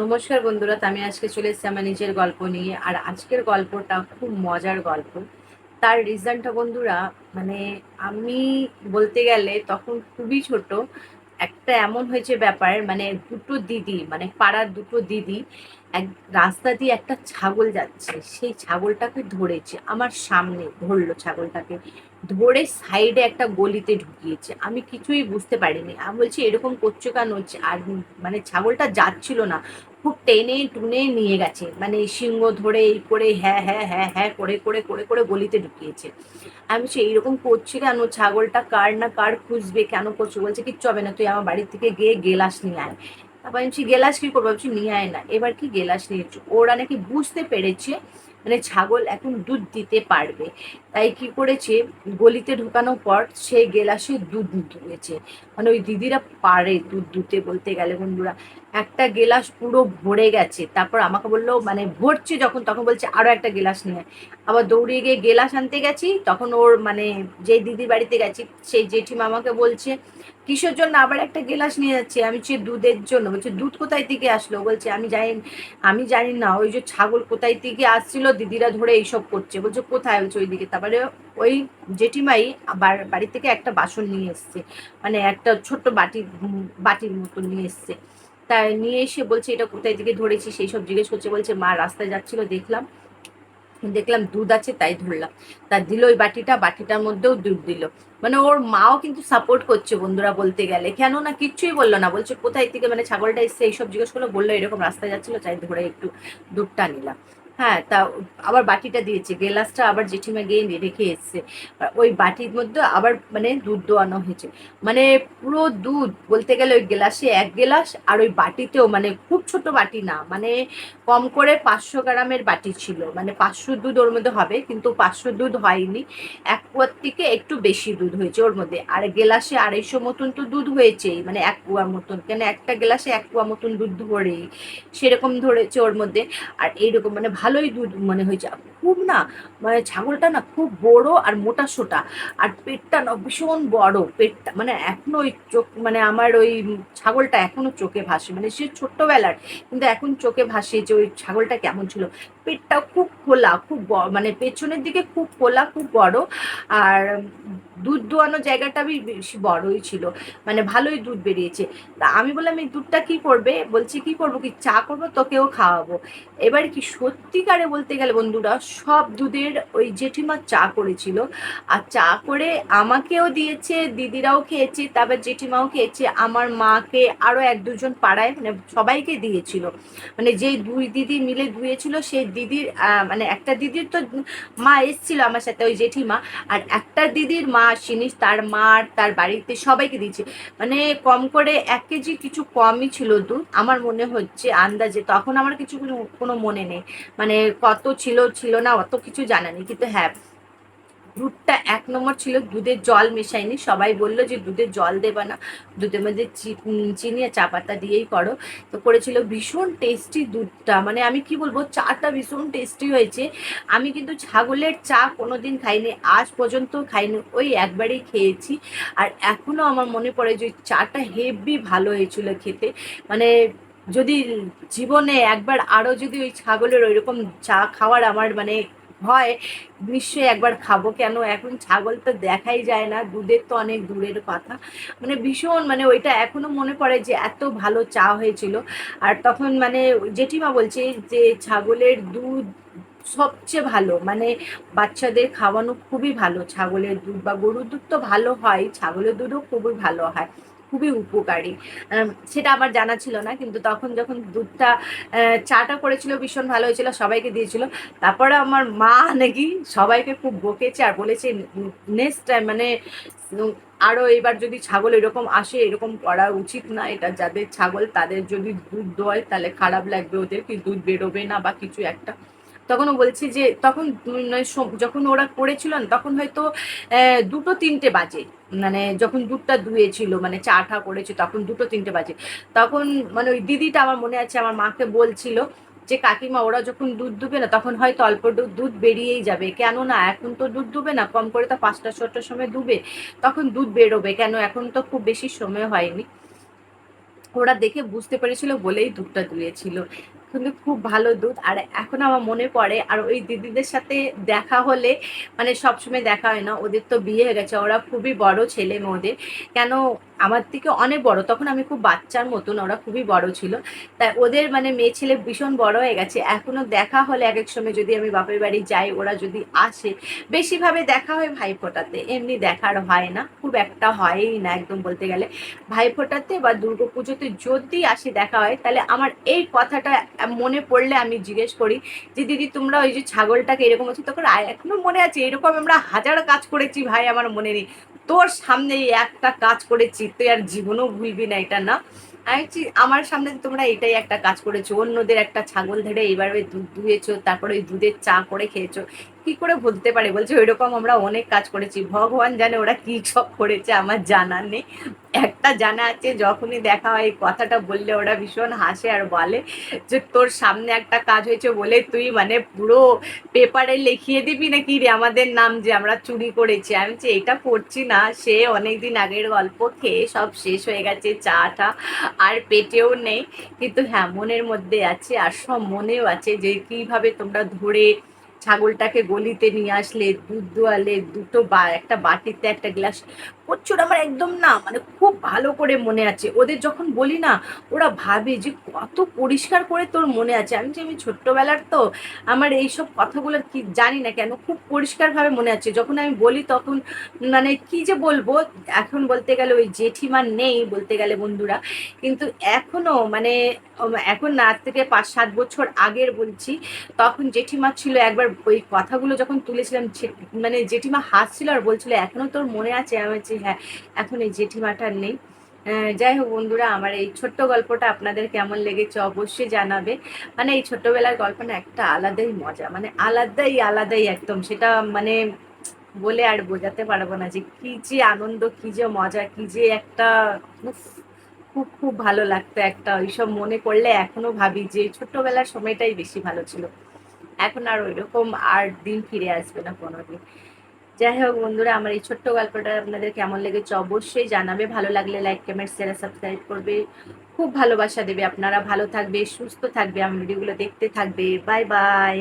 নমস্কার বন্ধুরা, আমি আজকে চলে এসেছি আমার নিজের গল্প নিয়ে। আর আজকের গল্পটা খুব মজার গল্প। তার রিজনটা বন্ধুরা মানে আমি বলতে গেলে তখন খুবই ছোট, একটা এমন হয়েছে ব্যাপার মানে দুটো দিদি মানে পাড়ার দুটো দিদি, এক রাস্তা দিয়ে একটা ছাগল যাচ্ছে। সেই ছাগলটাকে ধরেছে, আমার সামনে ধরলো ছাগলটাকে। ধরে সাইডে একটা গলিতে ঢুকিয়েছে। আমি কিছুই বুঝতে পারিনি। আমি বলছি, এরকম করছ কেন? আর মানে ছাগলটা যাচ্ছিল না। খুব টেনে টুনে নিয়ে গেছে। মানে সিংহ ধরে এই করে হ্যাঁ হ্যাঁ হ্যাঁ হ্যাঁ করে করে করে করে গলিতে ঢুকিয়েছে। আমি বলছি, এইরকম করছি কেন? ছাগলটা কার না কার খুঁজবে? কেন করছ? বলছে, কিচ্ছু হবে না, তুই আমার বাড়ির থেকে গিয়ে গেলাস নিয়ে আয়। তারপর আমি গেলাস কি করব? ভাবছি নিয়ে আয় না। এবার কি গেলাস নিয়েছো ওরা নাকি বুঝতে পেরেছে মানে ছাগল এখন দুধ দিতে পারবে। তাই কি করেছে? গলিতে ঢোকানোর পর সে গেলাসে দুধ দুয়েছে মানে ওই দিদিরা পারে দুধ দুতে বলতে গেলে বন্ধুরা। একটা গেলাস পুরো ভরে গেছে। তারপর আমাকে বলল মানে ভরছে যখন, তখন বলছে আরও একটা গেলাস নিয়ে আবার দৌড়িয়ে গিয়ে গেলাস আনতে গেছি, তখন ওর মানে যে দিদির বাড়িতে গেছি, সেই জেঠিমা আমাকে বলছে, কিসের জন্য আবার একটা গেলাস নিয়ে যাচ্ছে? আমি হচ্ছে দুধের জন্য। বলছে, দুধ কোথায় থেকে আসলো? বলছে, আমি জানি আমি জানি না, ওই যে ছাগল কোথায় থেকে আসছিল, দিদিরা ধরে এইসব করছে। বলছে, কোথায়? বলছে, ওইদিকে। তারপরে ওই জেঠিমাই বাড়ি থেকে একটা বাসন নিয়ে এসছে মানে একটা ছোট্ট বাটি, বাটির মতো নিয়ে এসছে। তাই নিয়ে এসে বলছে, এটা কোথায় থেকে ধরেছি? সেই সব জিজ্ঞেস করছে, বলছে, মা রাস্তায় যাচ্ছিল, দেখলাম। দেখলাম দুধ আছে, তাই ধরলাম। তা দিল ওই বাটিটা, বাটিটার মধ্যেও দুধ দিল। মানে ওর মাও কিন্তু সাপোর্ট করছে বন্ধুরা বলতে গেলে। কেন না কিচ্ছুই বলল না, বলছে, কোথায় থেকে মানে ছাগলটা এসছে? এইসব জিজ্ঞেস করল, বলল, এরকম রাস্তায় যাচ্ছিল, তাই ধরে একটু দুধটা নিলাম। হ্যাঁ তা আবার বাটিটা দিয়েছে, গেলাসটা আবার জেঠিমা গিয়ে রেখে এসছে। ওই বাটির মধ্যে আবার মানে দুধ দোয়ানো হয়েছে। মানে পুরো দুধ বলতে গেলে ওই গ্লাসে এক গ্লাস আর ওই বাটিতেও মানে খুব ছোট বাটি না মানে কম করে পাঁচশো গ্রামের বাটি ছিল। মানে পাঁচশো দুধ ওর মধ্যে হবে, কিন্তু পাঁচশো দুধ হয়নি। এক কুয়ার থেকে একটু বেশি দুধ হয়েছে ওর মধ্যে। আর গেলাসে আড়াইশো মতন তো দুধ হয়েছেই মানে এক কুয়া মতন। কেন একটা গেলাসে এক কুয়া মতন দুধ ধরেই সেরকম ধরেছে ওর মধ্যে। আর এইরকম মানে ভালোই দুধ মানে হয়েছে। খুব না মানে ছাগলটা না খুব বড় আর মোটা সোটা। আর পেটটা না ভীষণ বড়, পেটটা মানে এখনও ওই চোখ মানে আমার ওই ছাগলটা এখনও চোখে ভাসে। মানে সে ছোট্টবেলার, কিন্তু এখন চোখে ভাসে যে ওই ছাগলটা কেমন ছিল। পেটটা খুব খোলা, খুব মানে পেছনের দিকে খুব খোলা, খুব বড়। আর দুধ দোয়ানো জায়গাটা বেশি বড়ই ছিল মানে ভালোই দুধ বেরিয়েছে। তা আমি বললাম, এই দুধটা কি করবে? বলছে, কি করব? কি চা করব? তোকেও খাওয়াবো। এবার কি সত্যিকারে বলতে গেলে বন্ধুরা, সব দুধের ওই জেঠিমা চা করেছিল। আর চা করে আমাকেও দিয়েছে, দিদিরাও খেয়েছে, তারপর জেঠিমাও খেয়েছে, আমার মাকে আরও এক দুজন পাড়ায় মানে সবাইকে দিয়েছিল। মানে যেই দুই দিদি মিলে ধুয়েছিল, সেই দিদির মানে একটা দিদির তো মা এসছিল আমার সাথে, ওই জেঠিমা। আর একটা দিদির মা আসেনি তার মার, তার বাড়িতে সবাইকে দিয়েছে। মানে কম করে এক কেজি কিছু কমই ছিল দুধ। আমার মনে হচ্ছে আন্দাজে, তখন আমার কিছু কোনো মনে নেই। মানে কত ছিল ছিল না, অত কিছু জানা নেই। কিন্তু হ্যাঁ দুধটা এক নম্বর ছিল, দুধের জল মেশাইনি সবাই বলল যে দুধের জল দেবা না, দুধের মধ্যে চিনি আর চা পাতা দিয়েই করো। তো করেছিল ভীষণ টেস্টি দুধটা। মানে আমি কি বলব, চাটা ভীষণ টেস্টি হয়েছে। আমি কিন্তু ছাগলের চা কোনোদিন খাইনি, আজ পর্যন্ত খাইনি, ওই একবারই খেয়েছি। আর এখনও আমার মনে পড়ে যে চাটা হেভি ভালো হয়েছিল খেতে। মানে যদি জীবনে একবার আরও যদি ওই ছাগলের ওইরকম চা খাওয়ার আমার মানে হয় নিশ্চয়ই একবার খাব কেন? এখন ছাগল তো দেখাই যায় না, দুধের তো অনেক দূরের কথা। মানে ভীষণ মানে ওইটা এখনও মনে পড়ে যে এত ভালো চা হয়েছিল। আর তখন মানে জেঠিমা বলছে যে ছাগলের দুধ সবচেয়ে ভালো মানে বাচ্চাদের খাওয়ানো খুবই ভালো। ছাগলের দুধ বা গরুর দুধ তো ভালো হয়, ছাগলের দুধও খুবই ভালো হয়। খুবই উপকারী। সেটা আমার জানা ছিল না, কিন্তু তখন যখন দুধটা চাটা করেছিল, ভীষণ ভালো হয়েছিল, সবাইকে দিয়েছিল। তারপরে আমার মা নাকি সবাইকে খুব বকেছে আর বলেছে, নেক্সট টাইম মানে আরও এবার যদি ছাগল এরকম আসে, এরকম করা উচিত না। এটা যাদের ছাগল তাদের যদি দুধ দোয়, তাহলে খারাপ লাগবে ওদের, কি দুধ বেরোবে না বা কিছু একটা। তখন ও বলছে যে, তখন যখন ওরা করেছিল তখন হয়তো দুটো তিনটে বাজে। মানে যখন দুধটা ধুয়েছিল মানে চা ঠা করেছে, তখন দুটো তিনটে বাজে। তখন মানে ওই দিদিটা আমার মনে আছে, আমার মাকে বলছিল যে, কাকিমা, ওরা যখন দুধ দুবে না, তখন হয়তো অল্প দুধ বেরিয়েই যাবে। কেন না এখন তো দুধ দুবে না, কম করে তো পাঁচটা ছটার সময় দুবে তখন দুধ বেরোবে, কেন? এখন তো খুব বেশি সময় হয়নি। ওরা দেখে বুঝতে পেরেছিল বলেই দুধটা দুয়েছিল কিন্তু খুব ভালো দুধ। আর এখন আমার মনে পড়ে, আর ওই দিদিদের সাথে দেখা হলে মানে সবসময় দেখা হয় না, ওদের তো বিয়ে হয়ে গেছে, ওরা খুবই বড় ছেলে মেয়েদের। কেন আমার থেকে অনেক বড়, তখন আমি খুব বাচ্চার মতন, ওরা খুবই বড় ছিল। তাই ওদের মানে মেয়ে ছেলে ভীষণ বড় হয়ে গেছে। এখনও দেখা হলে এক এক সময় যদি আমি বাপের বাড়ি যাই, ওরা যদি আসে, বেশিভাবে দেখা হয় ভাই ফোটাতে এমনি দেখার হয় না, খুব একটা হয়ই না একদম বলতে গেলে। ভাই ফোটাতে বা দুর্গা পুজোতে যদি আসি দেখা হয়, তাহলে আমার এই কথাটা মনে পড়লে আমি জিজ্ঞেস করি যে, দিদি, তোমরা ওই যে ছাগলটাকে এরকম হচ্ছে তখন এখনও মনে আছে, এরকম আমরা হাজার কাজ করেছি ভাই, আমার মনে নেই। তোর সামনে এই একটা কাজ করেছি, তুই আর জীবনও ভুলবি না, এটা না। আমি আমার সামনে তোমরা এটাই একটা কাজ করেছ, অন্যদের একটা ছাগল ধরে এইবার দুধ দুয়েছো, তারপরে ওই দুধের চা করে খেয়েছো কি করে বলতে পারে? বলছে, ওইরকম আমরা অনেক কাজ করেছি। ভগবান জানে ওরা কি সব করেছে, আমার জানা নেই। একটা জানা আছে, যখনই দেখা হয় এই কথাটা বললে ওরা ভীষণ হাসে আর বলে যে, তোর সামনে একটা কাজ হয়েছে বলে তুই মানে পুরো পেপারে লিখিয়ে দিবি নাকি রে আমাদের নাম যে আমরা চুরি করেছি? আমি যে এটা করছি না। সে অনেকদিন আগের গল্প, খেয়ে সব শেষ হয়ে গেছে, চাটা আর পেটেও নেই। কিন্তু হ্যাঁ মনের মধ্যে আছে আর সব মনেও আছে যে, কীভাবে তোমরা ধরে ছাগলটাকে গলিতে নিয়ে আসলে দুধ দোয়ালে, দুটো বা, একটা বাটিতে, একটা গ্লাস, প্রচুর আমার একদম না মানে খুব ভালো করে মনে আছে। ওদের যখন বলি না, ওরা ভাবে যে কত পরিষ্কার করে তোর মনে আছে। আমি যে, আমি ছোট্টবেলার তো, আমার এইসব কথাগুলো কি জানি না কেন, খুব পরিষ্কারভাবে মনে আছে। যখন আমি বলি তখন মানে কি যে বলব, এখন বলতে গেলে ওই জেঠিমা নেই বলতে গেলে বন্ধুরা, কিন্তু এখনও মানে এখন না থেকে পাঁচ, সাত বছর আগের বলছি, তখন জেঠিমা ছিল একবার ওই কথাগুলো যখন তুলেছিলাম মানে জেঠিমা হাসছিল আর বলছিল, এখনও তোর মনে আছে? আমি বলছি হ্যাঁ এখন এই জেঠিমাটার নেই। যাই হোক বন্ধুরা, আমার এই ছোট্ট গল্পটা আপনাদের কেমন লেগেছে অবশ্যই জানাবে। মানে এই ছোট্টবেলার গল্পটা একটা আলাদাই মজা মানে আলাদাই আলাদাই একদম। সেটা মানে বলে আর বোঝাতে পারব না যে কি যে আনন্দ, কি যে মজা, কি যে একটা খুব খুব ভালো লাগতো একটা। ওইসব মনে করলে এখনও ভাবি যে ছোট্টবেলার সময়টাই বেশি ভালো ছিল। এখন আর ওই রকম আর দিন ফিরে আসবে না কোনো দিন যাই হোক বন্ধুরা, আমার এই ছোট্ট গল্পটা আপনাদের কেমন লেগেছে অবশ্যই জানাবে। ভালো লাগলে লাইক কমেন্ট শেয়ার সাবস্ক্রাইব করবে। খুব ভালোবাসা দেবে। আপনারা ভালো থাকবে, সুস্থ থাকবে। আমার ভিডিওগুলো দেখতে থাকবে। Bye bye